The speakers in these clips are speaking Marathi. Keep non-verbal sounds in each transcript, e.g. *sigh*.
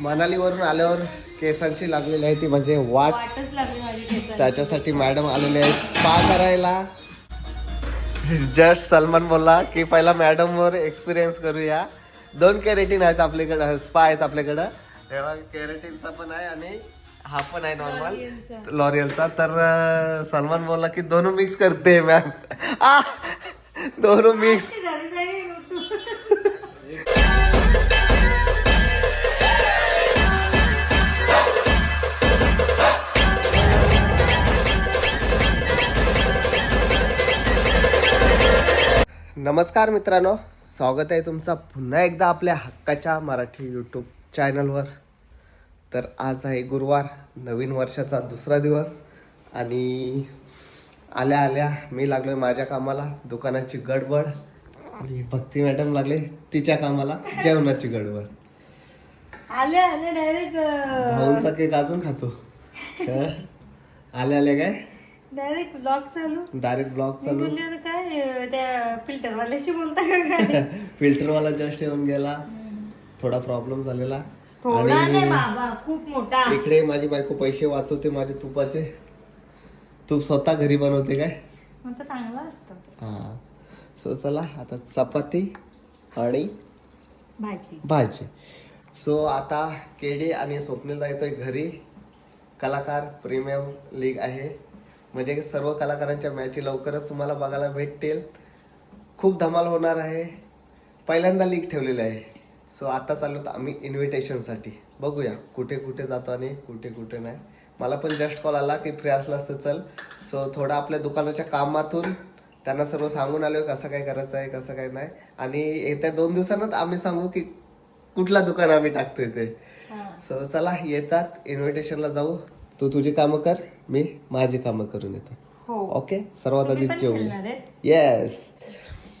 मनालीवरून आल्यावर केसांची लागलेली आहे ती म्हणजे वाट. वाटच लागली माझी केसांची. त्याच्यासाठी मॅडम आलेले आहेत. स्पा करायला. जस्ट सलमान बोलला की पहिला मॅडम वर एक्सपिरियन्स करूया. दोन कॅरेटीन आहेत आपल्याकडं. स्पा आहेत आपल्याकडं. तेव्हा कॅरेटीनचा पण आहे आणि हा पण आहे नॉर्मल. लॉरियलचा. तर अं, सलमान बोलला की दोनों मिक्स करते मॅम दोनों मिक्स नमस्कार मित्रांनो स्वागत आहे तुमचा पुन्हा एकदा आपल्या हक्काच्या मराठी यूट्यूब चॅनलवर तर आज आहे गुरुवार नवीन वर्षाचा दुसरा दिवस आणि आल्या आल्या मी लागलोय माझ्या कामाला दुकानाची गडबड आणि भक्ती मॅडम लागले तिच्या कामाला जेवणाची गडबड. आले आले डायरेक्ट भाऊंचा केक अजून खातो? *laughs* आल्या आल्या काय? डायरेक्ट ब्लॉग चालू. डायरेक्ट ब्लॉग चालू. बोलले काय त्या फिल्टर वाल्याशी बोलता का काय? *laughs* फिल्टरवाला जस्ट येऊन गेला. थोडा प्रॉब्लेम झालेला. थोडा नाही बाबा खूप मोठा. इकडे माझी बायको पैसे वाचवते माझे तुपाचे. तूप स्वतः घरी बनवते काय? चांगला असतं. हा. सो चला आता चपाती आणि भाजी. भाजी. सो आता केडी आणि स्वप्नील जायतोय घरी. कलाकार प्रीमियम लीग आहे. म्हणजे की सर्व कलाकारांच्या मॅची लवकरच तुम्हाला बघायला भेटतील. खूप धमाल होणार आहे. पहिल्यांदा लीग ठेवलेली आहे. सो आता चाललो होतो आम्ही इन्व्हिटेशनसाठी बघूया कुठे कुठे जातो आणि कुठे कुठे नाही. मला पण जस्ट कॉल आला की फ्री असला असतं चल. सो थोडं आपल्या दुकानाच्या कामातून त्यांना सर्व सांगून आलो कसं काय करायचं आहे कसं काय नाही. आणि येत्या दोन दिवसांनाच आम्ही सांगू की कुठला दुकान आम्ही टाकतोय ते. सो चला येतात. इन्व्हिटेशनला जाऊ. तू तुझी कामं कर मी माझी कामं करून येतो. हो. ओके सर्वात आधी आहेत? येस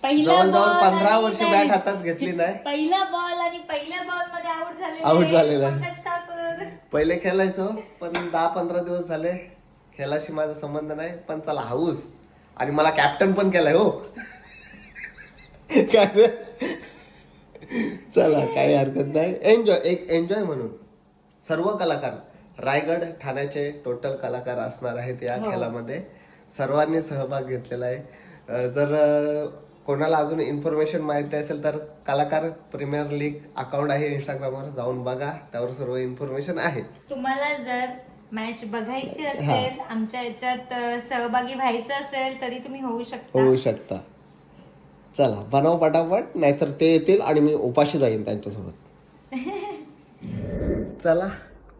जवळजवळ ball पंधरा वर्ष. बॅट हातात घेतली नाही. पहिला बॉल आणि पहिल्या बॉलमध्ये आउट झाले Out झालेला आहे. पहिले खेळायचो पण दहा पंधरा दिवस झाले खेळाशी माझा संबंध नाही पण चला हाऊस. आणि मला कॅप्टन पण केलाय हो. काय? चला काही हरकत नाही. एन्जॉय एक एन्जॉय म्हणून. सर्व कलाकार रायगड ठाण्याचे टोटल कलाकार असणार आहेत या खेळामध्ये. सर्वांनी सहभाग घेतलेला आहे. जर कोणाला अजून इन्फॉर्मेशन माहिती असेल तर कलाकार प्रीमियर लीग अकाउंट आहे इंस्टाग्रामवर जाऊन बघा. त्यावर सर्व इन्फॉर्मेशन आहे. तुम्हाला जर मॅच बघायची असेल आमच्या याच्यात सहभागी व्हायचं असेल तरी तुम्ही होऊ शकता. होऊ शकता. चला बनव पटापट नाहीतर ते येतील आणि मी उपाशी जाईन त्यांच्यासोबत. *laughs* चला.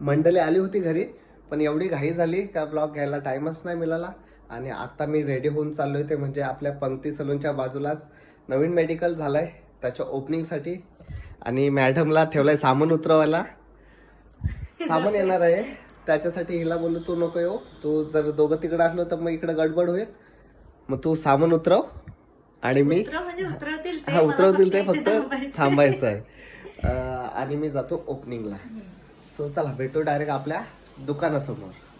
मंडळी आली होती घरी पण एवढी घाई झाली का ब्लॉग घ्यायला टाइमच नाही मिळाला. आणि आता मी रेडी होऊन चाललोय ते म्हणजे आपल्या पंक्ती सलूनच्या बाजूलाच. नवीन मेडिकल झालंय त्याच्या ओपनिंगसाठी आणि मॅडमला ठेवलाय सामान उतरवायला. सामान येणार आहे. त्याच्यासाठी हिला बोललो तू नको येऊ. तू जर दोघं तिकडे असलो तर मग इकडे गडबड होईल. मग तू सामान उतरव. आणि मी उतरव म्हणजे उतरवतील ते, हा उतरवतील फक्त थांबायचं. आहे आणि मी जातो ओपनिंगला सो चला भेटू डायरेक्ट आपल्या दुकानासमोर.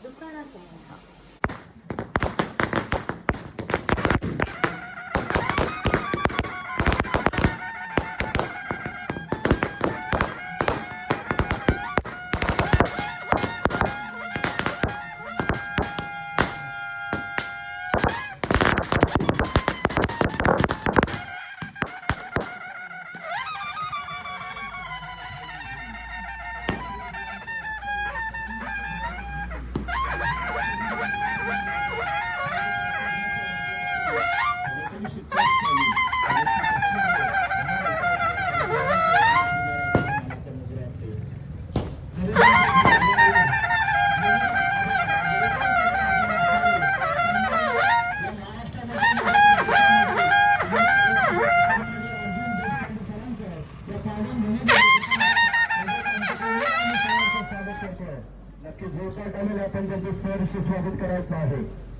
त्यांचे स्वागत करायचं आहे.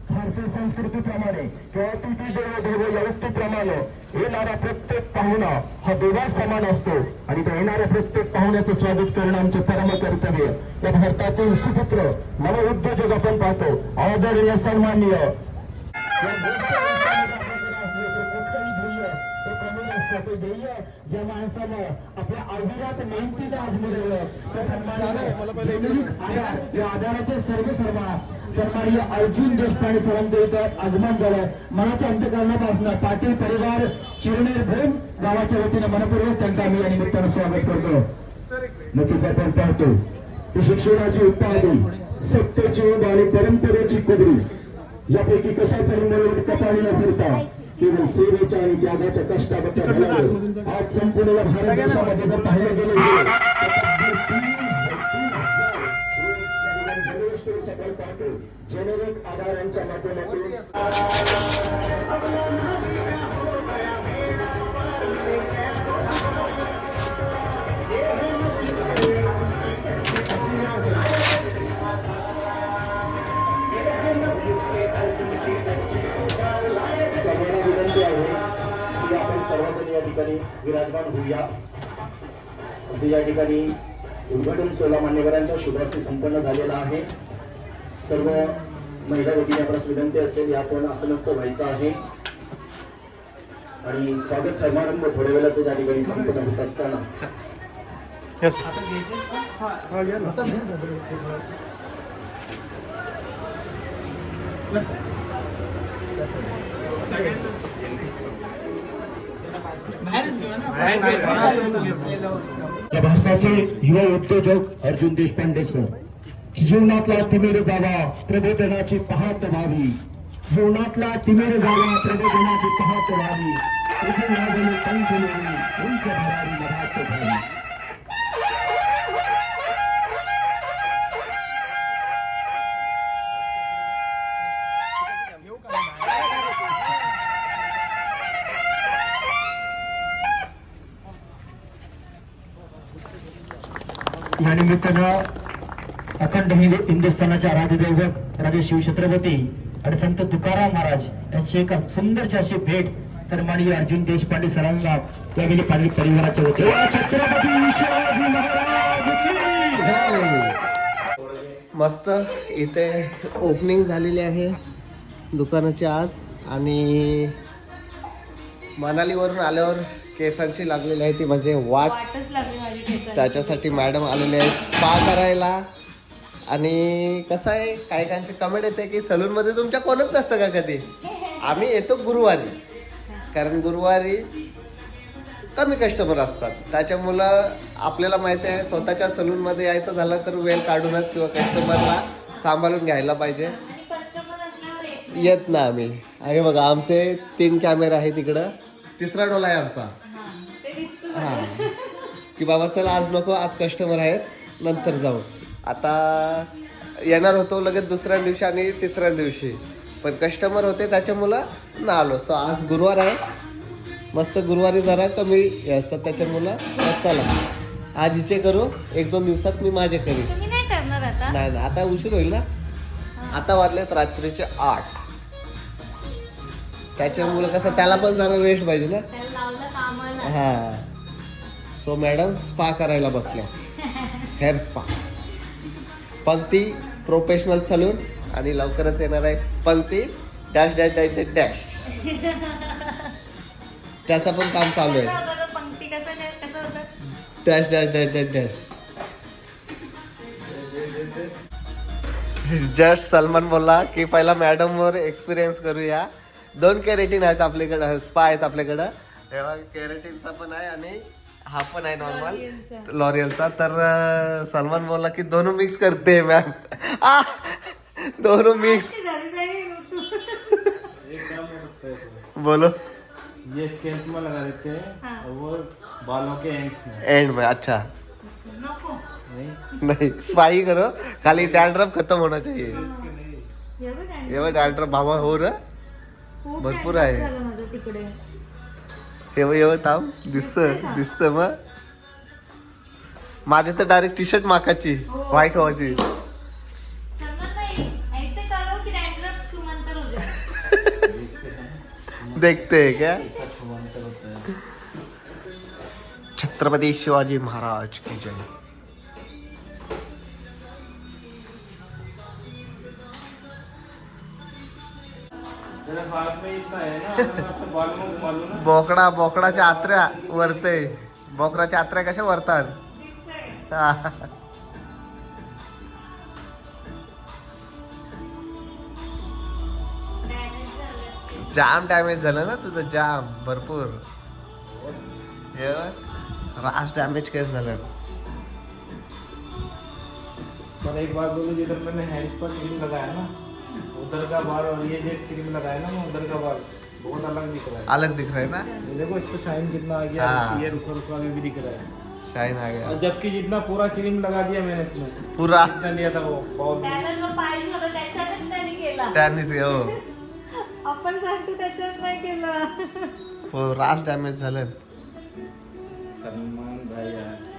भारतीय संस्कृतीप्रमाणे किंवा अतिथी देव देव या उक्तीप्रमाणे येणारा प्रत्येक पाहुणा हा देवा समान असतो. आणि त्या येणाऱ्या प्रत्येक पाहुण्याचं स्वागत करणं आमचे परम कर्तव्य. या भारतातील सुपुत्र नव उद्योजक आपण पाहतो. आदरणीय सन्माननीय. ते ध्येय ज्या माणसानं आपल्या अविरात मेहनतीनं आज मिळवलं त्या सन्मानानं या आधाराचे सर्व सर्वा. सन्माननीय अर्जुन देशपांडे सरांचं इथं आगमन झालं मनाच्या अंतकरणापासून पाटील परिवार चिरनेर भूम गावाच्या वतीनं मनपूर्वक त्यांचं आम्ही या निमित्तानं स्वागत करतो. नक्कीच आपण पाहतो की शिक्षणाची उत्पादन सत्तेची उब आणि परंपरेची कुबरी यापैकी कशाचा निर्मळ कपाळी न फिरता? केवळ सेवेच्या आणि त्यागाच्या कष्टाबद्दल बलावर आज संपूर्ण या भारत देशामध्ये जर पाहिलं गेलं गेलं तर तब्बल विराजमान होऊया. अगदी या ठिकाणी उद्घाटन सोहळा मान्यवरांच्या शुभास्ती संपन्न झालेला आहे. सर्व महिला भगिनी आपणास विनंती असेल या आपण आसनस्थ व्हायचं आहे. आणि स्वागत समारंभ थोड्या वेळात त्या ठिकाणी संपन्न होत असताना. या भारताचे युवा उद्योजक अर्जुन देशपांडे सर जीवनातला तिमिर जावा प्रबोधनाची पहात व्हावी. जीवनातला तिमिर जावा प्रबोधनाची पहात व्हावी. उंच भरारी निमित्तानं अखंड हिंद हिंदुस्थानाचे आराध्य दैवत राजे शिवछत्रपती आणि संत तुकाराम महाराज यांची एक सुंदरची अशी भेट सन्माननीय अर्जुन देशपांडे सरांना त्यावेळी पाणी परिवाराच्या होते मस्त इथे ओपनिंग झालेली आहे दुकानाची आज आणि मनालीवरून आल्यावर केसांची लागलेली आहे ती म्हणजे वाट. वाटच लागली माझी केसांची. त्याच्यासाठी मॅडम आलेले आहेत. स्पा करायला. आणि कसं आहे काही काहींची कमेंट येते की सलूनमध्ये तुमच्या कोणच नसतं का कधी? आम्ही येतो गुरुवारी. कारण गुरुवारी कमी कस्टमर असतात. त्याच्यामुळं आपल्याला माहिती आहे स्वतःच्या सलूनमध्ये यायचं झालं तर वेळ काढूनच किंवा कस्टमरला सांभाळून घ्यायला पाहिजे. आणि customer असल्यावर येत ना आम्ही. आहे बघा आमचे तीन कॅमेरा आहेत तिकडं तिसरा डोला आहे आमचा. हा, हा. की बाबा चला आज नको आज कस्टमर आहेत नंतर जाऊ. आता येणार होतो लगेच दुसऱ्या दिवशी आणि तिसऱ्या दिवशी. पण कस्टमर होते त्याच्यामुळं ना आलो. सो आज गुरुवार आहे. मस्त गुरुवारी जरा कमी हे असतात त्याच्यामुळं मग चला. आज हिचे करू एक दोन दिवसात मी माझे करीन. तुम्ही नाही करणार आता? नाही ना आता उशीर होईल ना? आता वाजलेत रात्रीचे आठ. त्याच्यामुळं कसं त्याला पण जरा रेस्ट पाहिजे ना? त्याला लावलं कामाला. हा. सो मॅडम स्पा करायला बसल्या. Hair spa Pankti professional salon आणि लवकरच येणार आहे Pankti dash dash dash dash dash त्याचं पण काम चालू आहे. Dash dash dash dash dash just Salman बोलला की पहिला मॅडमवर एक्सपिरियन्स करूया. दोन कॅरेटीन आहेत आपल्याकडं स्पा आहेत आपल्याकडं. तेव्हा कॅरेटीनचा पण आहे आणि हा पण आहे नॉर्मल. लॉरियलचा. तर सलमान बोलला की दोनों मिक्स करते मॅम दोनों मिक्स बोलो. ये स्केल्प में लगा देते हैं. हाँ। और वो बालों के एंड्स में. एंड में अच्छा. नहीं? नहीं स्पाई करो. खाली डैंड्रफ खत्म होना चाहिए? एवढं डॅन्ड्रफ भावा हो र खूप भरपूर आहे. एवढं एवढं थांब. दिसत दिसत मग. माझे तर डायरेक्ट टी शर्ट माकाची व्हाईट व्हायची हो *laughs* देखते हैं क्या? है। छत्रपती शिवाजी महाराज की जय। बोकडा बोकडाच्या आत्र्या वरते बोकडाच्या आत्र्या कशा वरतात. जाम डॅमेज झालं ना तुझं जाम भरपूर. रास डॅमेज केस झालं. पर एक बात बोलूं जिधर मैंने हेड पर क्रीम लगाया ना. उधर का बाल और ये जो क्रीम लगाया ना मैं उधर का बाल बहुत अलग दिख रहा है। अलग दिख रहा है ना? देखो इस पे शाइन कितना आ गया हाँ। ये रुका रुका में भी दिख रहा है। शाईन आ गया। जबकि जितना पूरा क्रीम लगा दिया मैंने इसमें पुरा? जितना लिया था वो केला त्यांनीच हो आपण सांगतो त्याच्यात नाही केलं हो, डॅमेज झालं सलमान भाई यार।